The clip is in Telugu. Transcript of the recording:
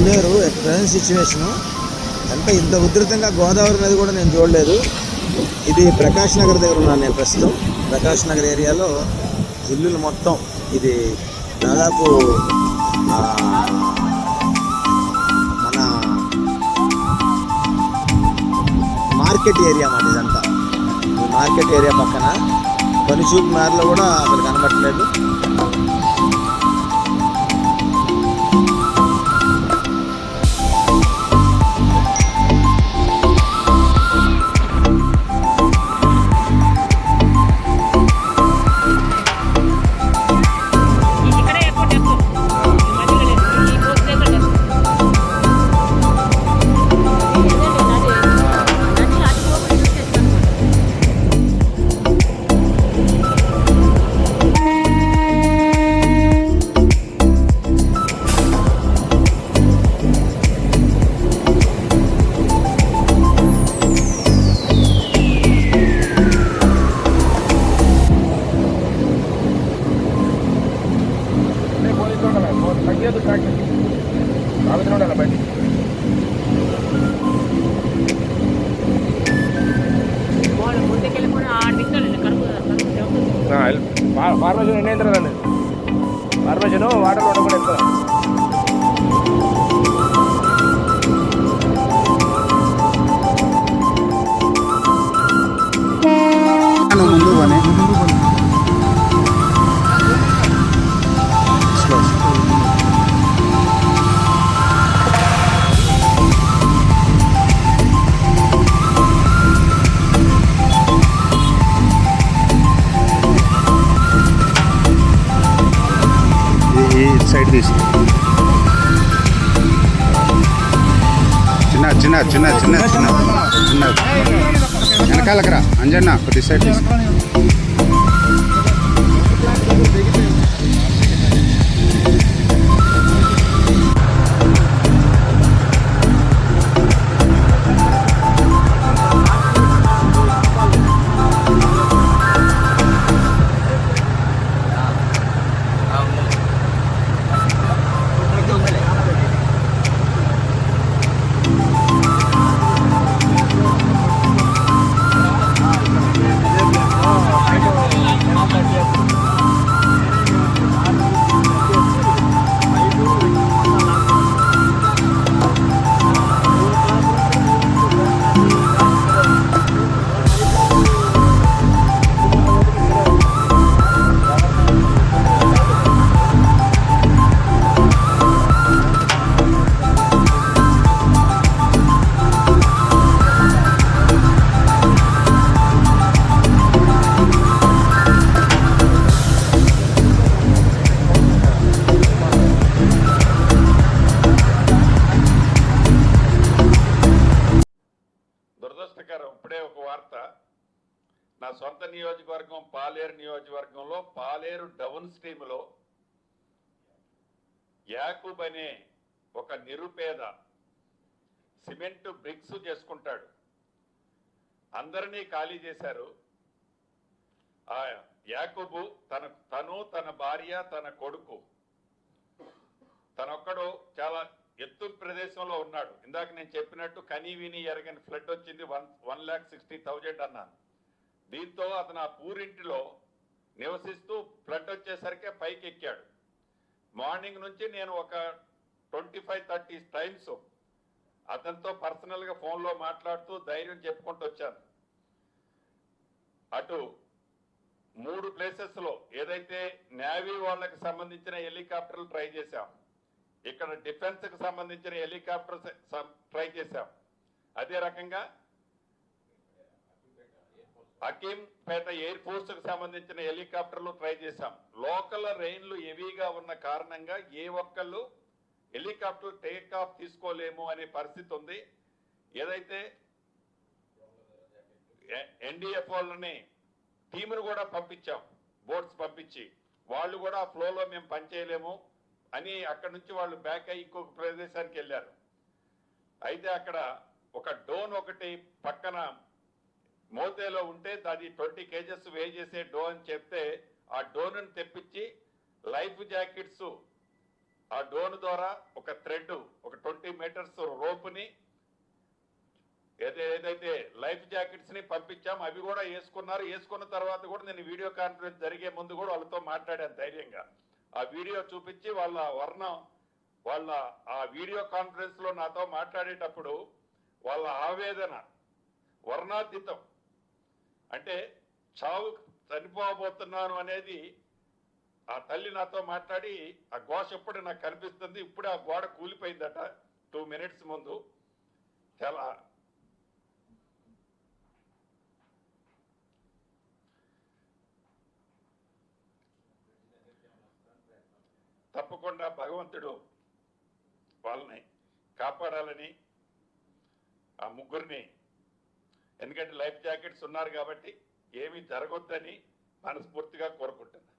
ఉండేరు ప్రజెంట్ సిచ్యువేషను అంటే ఇంత ఉధృతంగా గోదావరి నది కూడా నేను చూడలేదు. ఇది ప్రకాష్ నగర్ దగ్గర ఉన్నాను నేను ప్రస్తుతం. ప్రకాష్ నగర్ ఏరియాలో ఇల్లులు మొత్తం ఇది దాదాపు మన మార్కెట్ ఏరియా మాట ఇదంతా. మార్కెట్ ఏరియా పక్కన. పనిచూపు మేరలో కూడా అక్కడ కనబట్టలేదు ఫార్మేషన్ ఎన్ని ఎంత ఫార్మేషన్ వాటర్ ఉండకుండా ఎంత సైడ్ తీసి. చిన్న చిన్న చిన్న చిన్న చిన్న చిన్న. వెనకాలకరా అంజన్న కొద్ది సైడ్ తీసి నియోజకవర్గం పాలేరు నియోజకవర్గంలో పాలేరు డౌన్ స్ట్రీమ్లో యాకూబ్ అనే ఒక నిరుపేద సిమెంట్ బ్రిక్స్ చేసుకుంటాడు. అందరినీ ఖాళీ చేశారు. ఆ యాకూబు తన తను తన భార్య తన కొడుకు. తనొక్కడు చాలా ఎత్తు ప్రదేశంలో ఉన్నాడు. ఇందాక నేను చెప్పినట్టు కనీ విని ఎరగని ఫ్లడ్ వచ్చింది one one lakh sixty thousand అన్నాను. దీంతో అతను ఆ పూరింటిలో నివసిస్తూ ఫ్లడ్ వచ్చేసరికి పైకి ఎక్కాడు మార్నింగ్ నుంచి నేను ఒక ట్వంటీ ఫైవ్ థర్టీ టైమ్స్ అతనితో పర్సనల్గా ఫోన్లో మాట్లాడుతూ ధైర్యం చెప్పుకుంటూ వచ్చాను. అటు మూడు ప్లేసెస్లో ఏదైతే నేవీ వాళ్ళకి సంబంధించిన హెలికాప్టర్లు ట్రై చేశాం ఇక్కడ డిఫెన్స్కి సంబంధించిన హెలికాప్టర్స్ ట్రై చేశాం. అదే రకంగా అకీంపేట ఎయిర్ ఫోర్స్కు సంబంధించిన హెలికాప్టర్లు ట్రై చేశాం. లోకల్ రైన్లు హెవీగా ఉన్న కారణంగా ఏ ఒక్కళ్ళు హెలికాప్టర్ టేక్ ఆఫ్ తీసుకోలేము అనే పరిస్థితి ఉంది. ఏదైతే ఎన్డీఎఫ్ వాళ్ళని టీమును కూడా పంపించాం బోట్స్ పంపించి. వాళ్ళు కూడా ఆ ఫ్లోలో మేము పనిచేయలేము అని అక్కడ నుంచి వాళ్ళు బ్యాక్ అయ్యి ఇంకొక ప్రదేశానికి వెళ్ళారు. అయితే అక్కడ ఒక డోన్ ఒకటి పక్కన మోతేలో ఉంటే అది ట్వంటీ కేజెస్ వే చేసే డో అని చెప్తే ఆ డోను తెప్పించి లైఫ్ జాకెట్స్ ఆ డోన్ ద్వారా ఒక థ్రెడ్ ఒక ట్వంటీ మీటర్స్ రోపుని ఏదైతే లైఫ్ జాకెట్స్ని పంపించాం అవి కూడా వేసుకున్నారు. వేసుకున్న తర్వాత కూడా నేను వీడియో కాన్ఫరెన్స్ జరిగే ముందు కూడా వాళ్ళతో మాట్లాడాను ధైర్యంగా. ఆ వీడియో చూపించి వాళ్ళ వర్ణం వాళ్ళ ఆ వీడియో కాన్ఫరెన్స్లో నాతో మాట్లాడేటప్పుడు వాళ్ళ ఆవేదన వర్ణాతీతం అంటే చావు చనిపోబోతున్నాను అనేది ఆ తల్లి నాతో మాట్లాడి ఆ ఘోష ఎప్పుడు నాకు కనిపిస్తుంది ఇప్పుడే ఆ గోడ కూలిపోయిందట. టూ మినిట్స్ ముందు. చాలా తప్పకుండా భగవంతుడు వాళ్ళని కాపాడాలని ఆ ముగ్గురిని ఎందుకంటే లైఫ్ జాకెట్స్ ఉన్నారు కాబట్టి ఏమీ జరగొద్దని మనస్ఫూర్తిగా కోరుకుంటున్నాను.